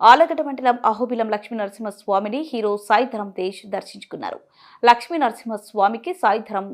ఆలగడ్డ మండలం అహోబిలం లక్ష్మీ నరసింహస్వామిని హీరో సాయిధరం తేజ్ దర్శించుకున్నారు. లక్ష్మీ నరసింహస్వామికి సాయిధరం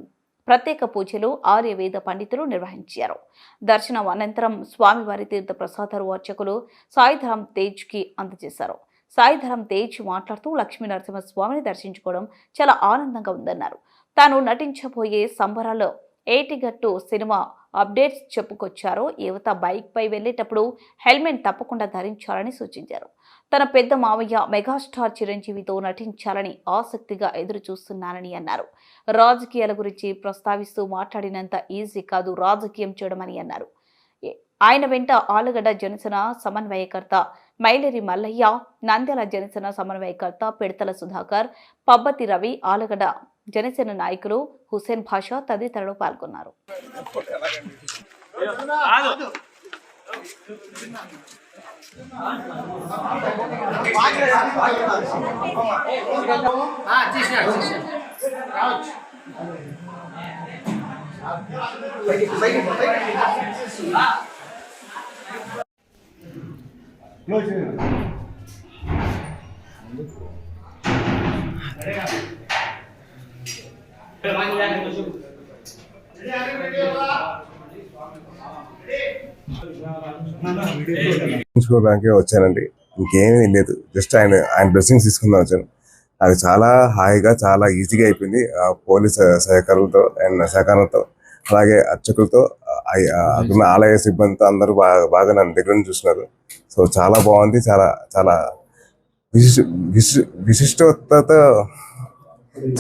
ప్రత్యేక పూజలు ఆర్యవేద పండితులు నిర్వహించారు. దర్శనం అనంతరం స్వామివారి తీర్థ ప్రసాదాలు అర్చకులు సాయిధరం తేజ్కి అందజేశారు. సాయిధరం తేజ్ మాట్లాడుతూ లక్ష్మీ నరసింహస్వామిని దర్శించుకోవడం చాలా ఆనందంగా ఉందన్నారు. తాను నటించబోయే సంబరాల్లో ఏటిగట్టు సినిమా అప్డేట్స్ చెప్పుకొచ్చారు. యువత బైక్పై వెళ్ళేటప్పుడు వెళ్ళేటప్పుడు హెల్మెట్ తప్పకుండా ధరించాలని సూచించారు. తన పెద్ద మావయ్య మెగాస్టార్ చిరంజీవితో నటించాలని ఆసక్తిగా ఎదురు చూస్తున్నానని అన్నారు. రాజకీయాల గురించి ప్రస్తావిస్తూ మాట్లాడినంత ఈజీ కాదు రాజకీయం చేయడమని అన్నారు. ఆయన వెంట ఆలుగడ్డ జనసేన సమన్వయకర్త మైలేరి మల్లయ్య నంద్యాల జనసేన సమన్వయకర్త పెడతల సుధాకర్ పబ్బతి రవి ఆలుగడ్డ జనసేన నాయకులు హుసేన్ భాషా తదితరులు పాల్గొన్నారు. తీసుకోవడానికి వచ్చానండి. ఇంకేమీ లేదు. జస్ట్ ఆయన ఆయన బ్లెస్సింగ్స్ తీసుకుందాం వచ్చాను. అది చాలా హాయిగా చాలా ఈజీగా అయిపోయింది. ఆ పోలీస్ సహకారులతో అండ్ సహకారంతో అలాగే అర్చకులతో అక్కడ ఆలయ సిబ్బందితో అందరూ బాగా బాగా నన్ను దగ్గర నుంచి చూస్తున్నారు. సో చాలా బాగుంది. చాలా చాలా విశిష్ట విశి- విశిష్టత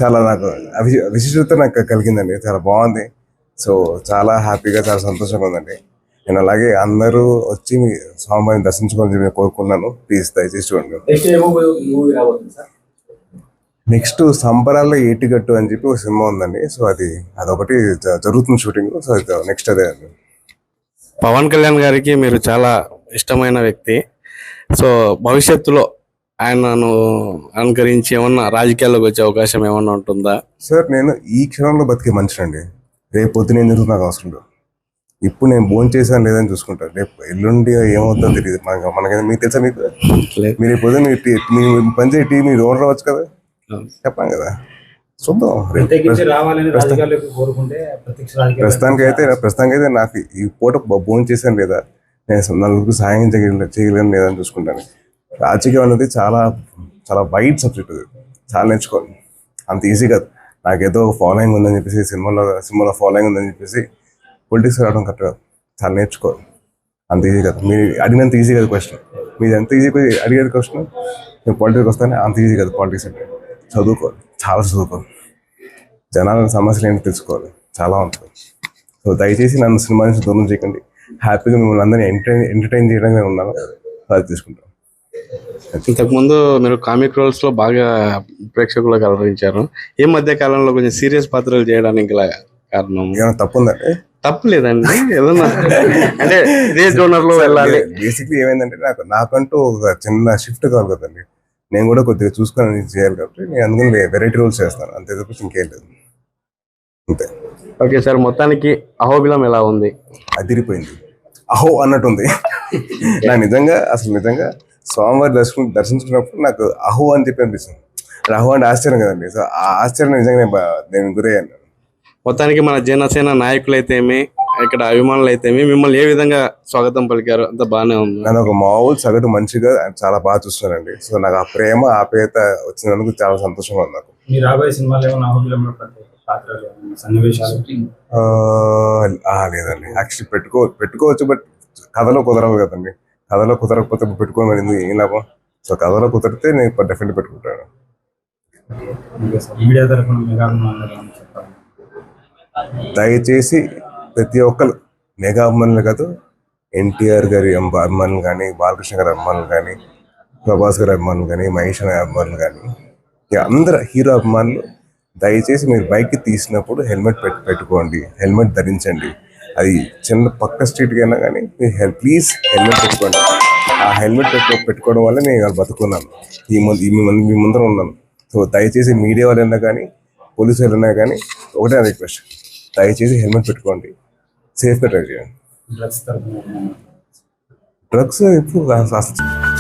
చాలా నాకు విశిష్టత నాకు కలిగిందండి. చాలా బాగుంది. సో చాలా హ్యాపీగా చాలా సంతోషంగా ఉందండి. నేను అలాగే అందరూ వచ్చి మీ స్వామివారిని దర్శించుకోవాలని నేను కోరుకున్నాను. ప్లీజ్ దయచేసి చూడండి. నెక్స్ట్ ఏమో మూవీ రాబోతుంది సార్? నెక్స్ట్ సంబరాల్లో ఏటిగట్టు అని చెప్పి ఒక సినిమా ఉందండి. సో అది అదొకటి జ- జరుగుతుంది షూటింగ్. సో నెక్స్ట్ అదే అండి. పవన్ కళ్యాణ్ గారికి మీరు చాలా ఇష్టమైన వ్యక్తి. సో భవిష్యత్తులో ఆయనను అనుకరించి ఏమన్నా రాజకీయాల్లోకి వచ్చే అవకాశం ఏమన్నా ఉంటుందా? సార్ నేను ఈ క్షణంలో బతికే మనిషినండి. రేపు పొద్దున ఏం జరుగుతుంది నాకు అవసరం లేదు. ఇప్పుడు నేను భోజనం చేశాను లేదని చూసుకుంటాను రేపు ఎల్లుండి ఏమవుతుందో తెలియదు మనకి మనకైతే మీకు తెలుసా మీకు. మీరు పొద్దున మీరు టీ- మీరు పనిచేయ టీ మీరు ఓనర్ అవ్వచ్చు కదా? చెప్పాం కదా. చూద్దాం ప్రస్తుతానికి అయితే ప్రస్తుతానికి అయితే నాకు ఈ పూట భోజనం చేశాను లేదా? నేను నలుగురికి సహాయం చేయగలను చేయగలను లేదా అని చూసుకుంటాను. రాజకీయం అనేది చాలా చాలా వైడ్ సబ్జెక్ట్ చాలా నేర్చుకోవాలి. అంత ఈజీ కాదు. నాకేదో ఫాలోయింగ్ ఉందని చెప్పేసి సినిమాలో సినిమాలో ఫాలోయింగ్ ఉందని చెప్పేసి పొలిటిక్స్ రావడం కరెక్ట్ కాదు. చాలా నేర్చుకో అంత ఈజీ కాదు. మీరు అడిగినంత ఈజీ కాదు క్వశ్చన్ మీరు ఎంత ఈజీ అడిగేది క్వశ్చన్ నేను పాలిటిక్స్ వస్తానే అంత ఈజీ కాదు పాలిటిక్స్ అంటే. చదువుకోవాలి. చాలా చదువుకోవాలి. జనాల సమస్యలు ఏంటో తెలుసుకోవాలి. చాలా ఉంటుంది. సో దయచేసి నన్ను సినిమా నుంచి దూరం చేయకండి. హ్యాపీగా మిమ్మల్ని అందరినీ ఎంటర్టైన్ ఎంటర్టైన్ చేయడానికి నేను ఉన్నాను. అది తీసుకుంటాను. ఇంతకుముందు మీరు కామిక్ రోల్స్లో బాగా ప్రేక్షకులకు అలరించారు. ఈ మధ్య కాలంలో కొంచెం సీరియస్ పాత్రలు చేయడానికి కారణం? ఏమైనా తప్పు తప్పు లేదండి. ఏదన్నా అంటే ఇదే జోనర్లో వెళ్ళాలి. బేసిక్లీ ఏమైందంటే నాకు నాకంటూ ఒక చిన్న షిఫ్ట్ కావాలి కదండి. నేను కూడా కొద్దిగా చూసుకొని చేయాలి కాబట్టి నేను అందుకని వెరైటీ రోల్స్ చేస్తాను. అంతే తప్ప ఇంకేం లేదు. అంతే. ఓకే సార్ మొత్తానికి అహోబిలం ఎలా ఉంది? అదిరిపోయింది. అహో అన్నట్టుంది. నాకు నిజంగా అసలు నిజంగా స్వామివారి దర్శనం దర్శించుకున్నప్పుడు నాకు అహో అని చెప్పి అనిపిస్తుంది. అహో అంటే ఆశ్చర్యం కదండి. సో ఆ ఆశ్చర్యం నిజంగా నేను. గురయ్యాను మొత్తానికి మన జనసేన నాయకులైతేమి ఇక్కడ అభిమానులు అయితేమి మిమ్మల్ని ఏ విధంగా స్వాగతం పలికారు అంత బాగానే ఉంది. నన్ను ఒక మామూలు సగటు మంచిగా చాలా బాగా చూస్తున్నానండి సో నాకు ఆ ప్రేమ ఆప్యాయత వచ్చినందుకు చాలా సంతోషంగా ఉంది నాకు. మీ రాబోయే సినిమాలు ఏమైనా అహోబిలంలో ప్రత్యేక పాత్రలు ఏమైనా సన్నివేశాలు? ఆ, ఆ, లేదండి. యాక్చువల్లీ పెట్టుకో పెట్టుకోవచ్చు బట్ కథలో కుదరవు కదండి. కథలో కుదరకపోతే పెట్టుకోని మరి ఎందుకు? ఏం లాభం? సో కథలో కుదిరితే నేను డెఫినెట్ పెట్టుకుంటాను. దయచేసి ప్రతి ఒక్కరు మెగా అభిమానులు కాదు ఎన్టీఆర్ గారి అభిమానులు కానీ బాలకృష్ణ గారి అభిమానులు కానీ ప్రభాస్ గారి అభిమానులు కానీ మహేష్ గారి అభిమానులు కానీ అందరు హీరో అభిమానులు దయచేసి మీరు బైక్ తీసినప్పుడు హెల్మెట్ పెట్టు పెట్టుకోండి హెల్మెట్ ధరించండి. అది చిన్న పక్క స్ట్రీట్కి అయినా కానీ మీరు ప్లీజ్ హెల్మెట్ పెట్టుకోండి. ఆ హెల్మెట్ పెట్టుకో పెట్టుకోవడం వల్ల నేను ఇవాళ బతుకున్నాను. ఈ ముందు ఈ మీ ముందు- మీ ముందర ఉన్నాను. సో దయచేసి మీడియా వాళ్ళైనా కానీ పోలీసు వాళ్ళైనా కానీ ఒకటే రిక్వెస్ట్ దయచేసి హెల్మెట్ పెట్టుకోండి. సేఫ్గా డ్రైవ్ చేయండి. డ్రగ్స్ డ్రగ్స్ అసలు